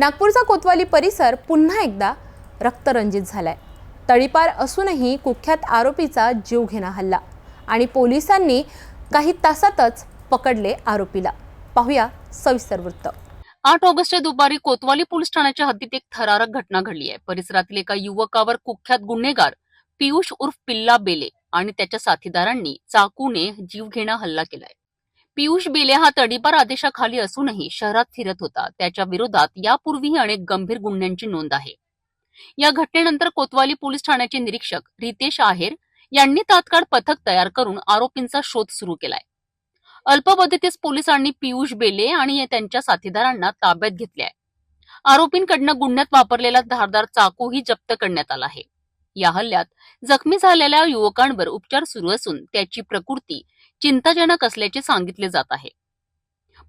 नागपूरचा कोतवाली परिसर पुन्हा एकदा रक्तरंजित झालाय. तळीपार असूनही कुख्यात आरोपीचा जीवघेणा हल्ला आणि पोलिसांनी काही तासातच पकडले आरोपीला. पाहूया सविस्तर वृत्त. आठ ऑगस्टच्या दुपारी कोतवाली पोलीस ठाण्याच्या हद्दीत एक थरारक घटना घडली आहे. परिसरातील एका युवकावर कुख्यात गुन्हेगार पियुष उर्फ पिल्ला बेले आणि त्याच्या साथीदारांनी चाकूने जीवघेणा हल्ला केलाय. पियुष बेले हा तडीपार आदेशाखाली असूनही शहरात फिरत होता. त्याच्या विरोधात यापूर्वीही अनेक गंभीर गुन्ह्यांची नोंद आहे. या घटनेनंतर कोतवाली पोलीस ठाण्याचे निरीक्षक रितेश आहेर यांनी तात्काळ पथक तयार करून आरोपींचा शोध सुरू केलाय. अल्पमदतीस पोलिसांनी पियुष बेले आणि त्यांच्या साथीदारांना ताब्यात घेतले आहे आरोपींकडनं गुन्ह्यात वापरलेला धारदार चाकूही जप्त करण्यात आला आहे. या हल्ल्यात जखमी झालेल्या युवकांवर उपचार सुरू असून त्याची प्रकृती चिंताजनक असल्याचे सांगितले जात आहे.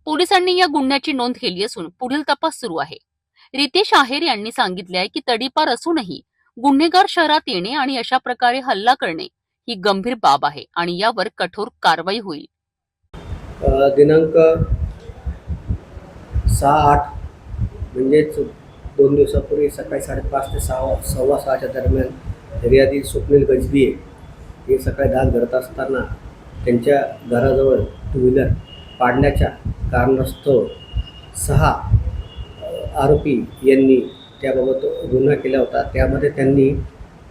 पोलिसांनी या गुन्ह्याची नोंद केली असून पुढील तपास सुरू आहे. रितेश आहेर यांनी सांगितले आहे की तडीपार असूनही गुन्हेगार शहरात येणे आणि अशा प्रकारे हल्ला करणे ही गंभीर बाब आहे आणि यावर कठोर कारवाई होईल. दिनांक सहा आठ म्हणजेच दोन दिवसापूर्वी सकाळी साडेपाच ते सहा सव्वा सहाच्या दरम्यान फिर्यादी स्वप्नील गजबीये हे सकाळी दान धरत असताना त्यांच्या घराजवळ टू व्हीलर पाडण्याच्या कारणास्तव सहा आरोपी यांनी त्याबाबत गुन्हा केला होता. त्यामध्ये त्यांनी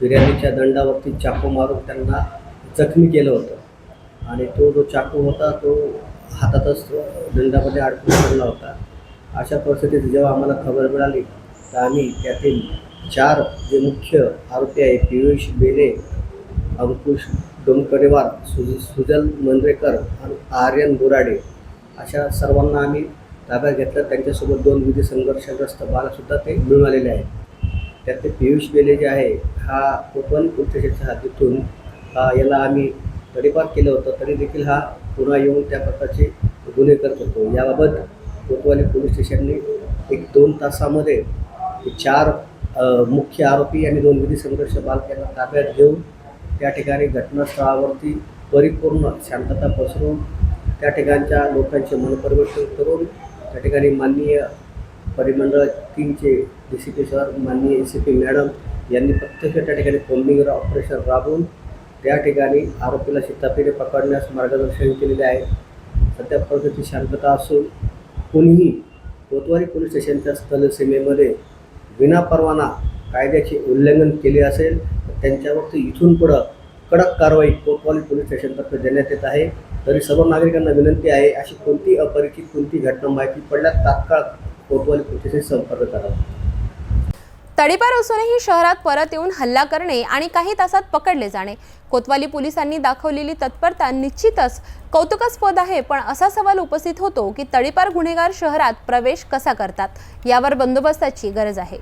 फिर्यादीच्या दंडावरती चाकू मारून त्यांना जखमी केलं होतं. आणि तो जो चाकू होता तो हातातच दंडामध्ये अडकून पडला होता. अशा परिस्थितीत जेव्हा आम्हाला खबर मिळाली तर आम्ही त्यातील चार जे मुख्य आरोपी आहे पियुष बेले अंकुश डोमकडेवार सुज सुजल मंद्रेकर आणि आर्यन बोराडे अशा सर्वांना आम्ही ताब्यात घेतलं. त्यांच्यासोबत दोन विधी संघर्षग्रस्त बालसुद्धा ते मिळून आलेले आहेत. त्यात ते पियुष बेले जे आहे हा कोकण पोलीस स्टेशनच्या हद्दीतून याला आम्ही तडीपार केलं होतं. तरी देखील हा पुन्हा येऊन त्या प्रकारचे गुन्हे करत होतो. याबाबत कोतवाली पोलीस स्टेशनने एक दोन तासामध्ये चार मुख्य आरोपी आणि दोन विधी संघर्ष बालकांना ताब्यात घेऊन त्या ठिकाणी घटनास्थळावरती परिपूर्ण शांतता पसरून त्या ठिकाणच्या लोकांचे मनपरिवर्तन करून त्या ठिकाणी माननीय परिमंडळ तीनचे डी सी पी सर माननीय ए सी पी मॅडम यांनी प्रत्यक्ष त्या ठिकाणी कोम्बिंग ऑपरेशन राबवून त्या ठिकाणी आरोपीला शितापीने पकडण्यास मार्गदर्शन केलेले आहे. सध्या परिस्थिती शांतता असून कोणीही कोतवारी पोलीस स्टेशनच्या स्थलसीमेमध्ये विनापरवाना कायद्याचे उल्लंघन केले असेल तर त्यांच्यावरती इथून पुढं कडक कारवाई कोतवाली पोलीस स्टेशनतर्फे देण्यात येत आहे. तरी सर्व नागरिकांना विनंती आहे अशी कोणती अपरिचित कोणती घटना माहिती पडल्यास तात्काळ कोतवाली पोलीस संपर्क करावा तडीपार असूनही शहरात परत येऊन हल्ला करणे आणि काही तासात पकडले जाणे. कोतवाली पोलिसांनी दाखवलेली तत्परता निश्चितच कौतुकास्पद आहे पण असा सवाल उपस्थित होतो की तडीपार गुन्हेगार शहरात प्रवेश कसा करतात? यावर बंदोबस्ताची गरज आहे.